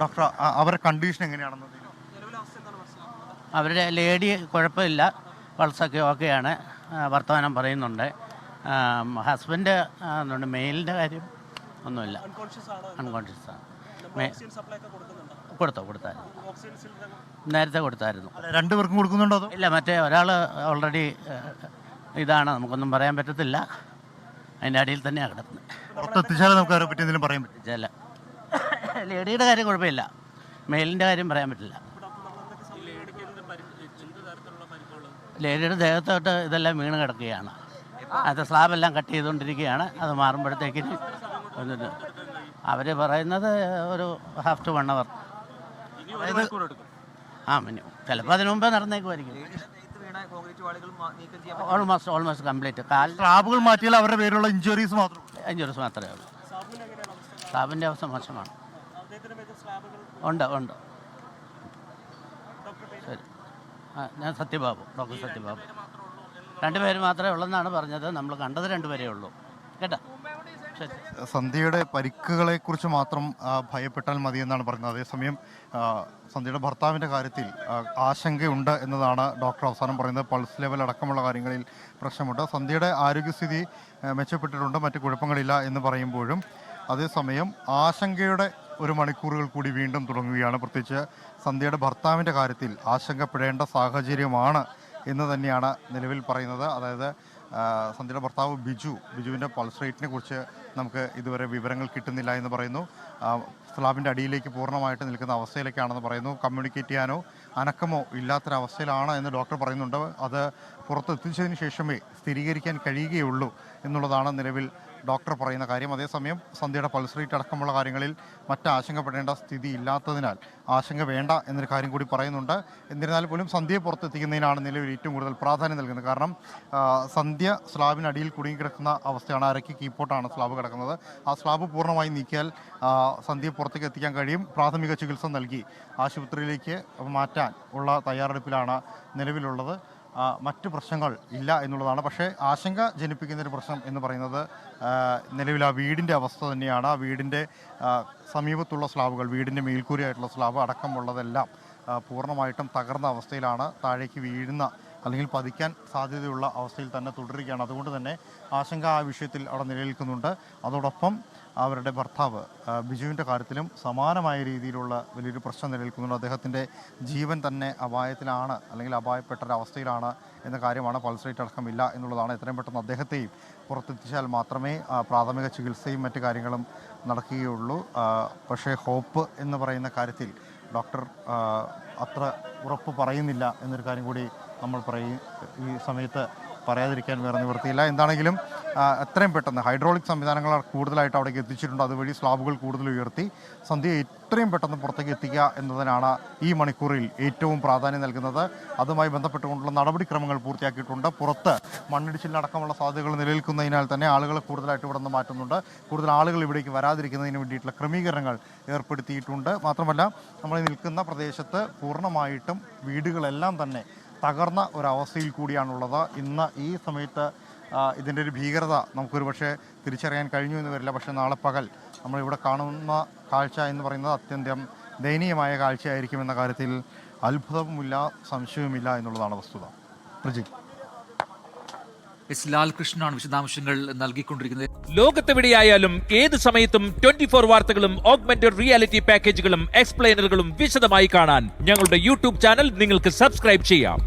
Doctor അവരുടെ condition എങ്ങനെയാണെന്ന് അവരുടെ ലേഡി കുഴപ്പമില്ല. പൾസൊക്കെ ഓക്കെയാണ്. വർത്തമാനം പറയുന്നുണ്ട്. ഹസ്ബൻഡ് എന്നുണ്ട് മെയിലിന്റെ കാര്യം ഒന്നുമില്ല. അൺകോൺഷ്യസ് ആണ് കൊടുത്തോ കൊടുത്തു കൊടുത്തായിരുന്നു. നേരത്തെ കൊടുത്തായിരുന്നു. രണ്ടുപേർക്കും കൊടുക്കുന്നുണ്ടോ അതോ? ഇല്ല മറ്റേ ഒരാൾ ഓൾറെഡി ഇതാണ്. നമുക്കൊന്നും പറയാൻ പറ്റത്തില്ല. അതിന്റെ അടിയിൽ തന്നെയാണ് കിടക്കുന്നത്. പുറത്തെത്തിച്ചാലേ നമുക്ക് അവരെ പറ്റി എന്തെങ്കിലും പറയാൻ പറ്റും. ചില ലേഡിയുടെ കാര്യം കുഴപ്പമില്ല. മെയിലിന്റെ കാര്യം പറയാൻ പറ്റില്ല. ലേഡിയുടെ ദേഹത്തോട്ട് ഇതെല്ലാം വീണ് കിടക്കുകയാണ്. അത് സ്ലാബെല്ലാം കട്ട് ചെയ്തുകൊണ്ടിരിക്കുകയാണ്. അത് മാറുമ്പോഴത്തേക്കിന് അവർ പറയുന്നത് ഒരു ഹാഫ് ടു വൺ അവർ. ആ മിനിമം. ചിലപ്പോൾ അതിനു മുമ്പേ നടന്നേക്കുമായിരിക്കും. ഓൾമോസ്റ്റ് ഓൾമോസ്റ്റ് കംപ്ലീറ്റ് കാൽ സ്ലാബുകൾ മാറ്റിയാൽ അവരുടെ പേരിലുള്ള ഇഞ്ചുറീസ് മാത്രം. ഇഞ്ചുറീസ് മാത്രമേ ഉള്ളൂ. സ്ലാബിന്റെ അവസ്ഥ മോശമാണ്. ഉണ്ട് ഉണ്ട്. ശരി. ആ ഞാൻ സത്യബാബു ഡോക്ടർ സത്യബാബു. രണ്ടുപേര് മാത്രമേ ഉള്ളെന്നാണ് പറഞ്ഞത്. നമ്മൾ കണ്ടത് രണ്ടുപേരേ ഉള്ളൂ. കേട്ടോ? സന്ധ്യയുടെ പരിക്കുകളെ കുറിച്ച് മാത്രം ഭയപ്പെട്ടാൽ മതി എന്നാണ് പറയുന്നത് അതേസമയം സന്ധ്യയുടെ ഭർത്താവിന്റെ കാര്യത്തിൽ ആശങ്കയുണ്ട് എന്നതാണ് ഡോക്ടർ അവസാനം പറയുന്നത്. പൾസ് ലെവൽ അടക്കമുള്ള കാര്യങ്ങളിൽ പ്രശ്നമുണ്ട്. സന്ധ്യയുടെ ആരോഗ്യസ്ഥിതി മെച്ചപ്പെട്ടിട്ടുണ്ട്. മറ്റു കുഴപ്പങ്ങളില്ല എന്ന് പറയുമ്പോഴും അതേസമയം ആശങ്കയുടെ ഒരു മണിക്കൂറുകൾ കൂടി വീണ്ടും തുടങ്ങുകയാണ്. പ്രത്യേകിച്ച് സന്ധ്യയുടെ ഭർത്താവിന്റെ കാര്യത്തിൽ ആശങ്കപ്പെടേണ്ട സാഹചര്യമാണ് എന്ന് തന്നെയാണ് നിലവിൽ പറയുന്നത്. അതായത് സന്ധ്യയുടെ ഭർത്താവ് ബിജു ബിജുവിന്റെ പൾസ് റേറ്റിനെ കുറിച്ച് നമുക്ക് ഇതുവരെ വിവരങ്ങൾ കിട്ടുന്നില്ല എന്ന് പറയുന്നു. സ്ലാബിന്റെ അടിയിലേക്ക് പൂർണമായിട്ട് നിൽക്കുന്ന അവസ്ഥയിലേക്കാണെന്ന് പറയുന്നു. കമ്മ്യൂണിക്കേറ്റ് ചെയ്യാനോ അനക്കമോ ഇല്ലാത്തൊരവസ്ഥയിലാണ് എന്ന് ഡോക്ടർ പറയുന്നുണ്ട്. അത് പുറത്തെത്തിച്ചതിന് ശേഷമേ സ്ഥിരീകരിക്കാൻ കഴിയുകയുള്ളൂ എന്നുള്ളതാണ് നിലവിൽ ഡോക്ടർ പറയുന്ന കാര്യം. അതേസമയം സന്ധ്യയുടെ പൾസ് റേറ്റ് അടക്കമുള്ള കാര്യങ്ങളിൽ മറ്റ് ആശങ്കപ്പെടേണ്ട സ്ഥിതി ഇല്ലാത്തതിനാൽ ആശങ്ക വേണ്ട എന്നൊരു കാര്യം കൂടി പറയുന്നുണ്ട്. എന്നിരുന്നാൽ പോലും സന്ധ്യയെ പുറത്തെത്തിക്കുന്നതിനാണ് നിലവിൽ ഏറ്റവും കൂടുതൽ പ്രാധാന്യം നൽകുന്നത്. കാരണം സന്ധ്യ സ്ലാബിനടിയിൽ കുടുങ്ങിക്കിടക്കുന്ന അവസ്ഥയാണ്. അരക്കി കീപ്പോട്ടാണ് സ്ലാബ് കിടക്കുന്നത്. ആ സ്ലാബ് പൂർണമായി നീക്കിയാൽ സന്ധ്യയെ പുറത്തേക്ക് എത്തിക്കാൻ കഴിയും. പ്രാഥമിക ചികിത്സ നൽകി ആശുപത്രിയിലേക്ക് മാറ്റാൻ ഉള്ള തയ്യാറെടുപ്പിലാണ് നിലവിലുള്ളത്. മറ്റ് പ്രശ്നങ്ങൾ ഇല്ല എന്നുള്ളതാണ്. പക്ഷേ ആശങ്ക ജനിപ്പിക്കുന്ന ഒരു പ്രശ്നം എന്ന് പറയുന്നത് നിലവിൽ ആ വീടിന്റെ അവസ്ഥ തന്നെയാണ്. ആ വീടിന്റെ സമീപത്തുള്ള സ്ലാബുകൾ വീടിന്റെ മേൽക്കൂരയായിട്ടുള്ള സ്ലാബ് അടക്കമുള്ളതെല്ലാം പൂർണമായിട്ടും തകർന്ന അവസ്ഥയിലാണ് താഴേക്ക് വീഴുന്ന അല്ലെങ്കിൽ പതിക്കാൻ സാധ്യതയുള്ള അവസ്ഥയിൽ തന്നെ തുടരുകയാണ്. അതുകൊണ്ട് തന്നെ ആശങ്ക ആ വിഷയത്തിൽ അവിടെ നിലനിൽക്കുന്നുണ്ട്. അതോടൊപ്പം അവരുടെ ഭർത്താവ് ബിജുവിന്റെ കാര്യത്തിലും സമാനമായ രീതിയിലുള്ള വലിയൊരു പ്രശ്നം നിലനിൽക്കുന്നുണ്ട്. അദ്ദേഹത്തിന്റെ ജീവൻ തന്നെ അപായത്തിലാണ് അല്ലെങ്കിൽ അപായപ്പെട്ട ഒരവസ്ഥയിലാണ് എന്ന കാര്യമാണ് പൾസ് റേറ്റ് അടക്കമില്ല എന്നുള്ളതാണ് എത്രയും പെട്ടെന്ന് അദ്ദേഹത്തെയും പുറത്തെത്തിച്ചാൽ മാത്രമേ പ്രാഥമിക ചികിത്സയും മറ്റു കാര്യങ്ങളും നടക്കുകയുള്ളൂ. പക്ഷേ ഹോപ്പ് എന്ന് പറയുന്ന കാര്യത്തിൽ ഡോക്ടർ അത്ര ഉറപ്പ് പറയുന്നില്ല എന്നൊരു കാര്യം കൂടി നമ്മൾ പറയും ഈ സമയത്ത് പറയാതിരിക്കാൻ വേറെ നിവൃത്തിയില്ല. എന്താണെങ്കിലും എത്രയും പെട്ടെന്ന് ഹൈഡ്രോളിക് സംവിധാനങ്ങൾ കൂടുതലായിട്ട് അവിടേക്ക് എത്തിച്ചിട്ടുണ്ട്. അതുവഴി സ്ലാബുകൾ കൂടുതൽ ഉയർത്തി സന്ധ്യ എത്രയും പെട്ടെന്ന് പുറത്തേക്ക് എത്തിക്കുക എന്നതിനാണ് ഈ മണിക്കൂറിൽ ഏറ്റവും പ്രാധാന്യം നൽകുന്നത്. അതുമായി ബന്ധപ്പെട്ടുകൊണ്ടുള്ള നടപടിക്രമങ്ങൾ പൂർത്തിയാക്കിയിട്ടുണ്ട്. പുറത്ത് മണ്ണിടിച്ചിലടക്കമുള്ള സാധ്യതകൾ നിലനിൽക്കുന്നതിനാൽ തന്നെ ആളുകളെ കൂടുതലായിട്ട് ഇവിടെ നിന്ന് മാറ്റുന്നുണ്ട്. കൂടുതൽ ആളുകൾ ഇവിടേക്ക് വരാതിരിക്കുന്നതിന് വേണ്ടിയിട്ടുള്ള ക്രമീകരണങ്ങൾ ഏർപ്പെടുത്തിയിട്ടുണ്ട്. മാത്രമല്ല നമ്മൾ നിൽക്കുന്ന പ്രദേശത്ത് പൂർണമായിട്ടും വീടുകളെല്ലാം തന്നെ തകർന്ന ഒരവസ്ഥയിൽ കൂടിയാണുള്ളത്. ഇന്ന് ഈ സമയത്ത് ഇതിന്റെ ഒരു ഭീകരത നമുക്കൊരു പക്ഷേ തിരിച്ചറിയാൻ കഴിഞ്ഞു എന്ന് വരില്ല. പക്ഷേ നാളെ പകൽ നമ്മളിവിടെ കാണുന്ന കാഴ്ച എന്ന് പറയുന്നത് അത്യന്തം ദയനീയമായ കാഴ്ചയായിരിക്കും എന്ന കാര്യത്തിൽ അത്ഭുതവുമില്ല സംശയവുമില്ല എന്നുള്ളതാണ് വസ്തുത. പ്രജിത്. എസ് ലാൽകൃഷ്ണനാണ് വിശദാംശങ്ങൾ നൽകിക്കൊണ്ടിരിക്കുന്നത്. ലോകത്തെവിടെയായാലും ഏത് സമയത്തും ട്വന്റി ഫോർ വാർത്തകളും ഓഗ്മെന്റഡ് റിയാലിറ്റി പാക്കേജുകളും എക്സ്പ്ലെയിനറുകളും വിശദമായി കാണാൻ ഞങ്ങളുടെ യൂട്യൂബ് ചാനൽ നിങ്ങൾക്ക് സബ്സ്ക്രൈബ് ചെയ്യാം.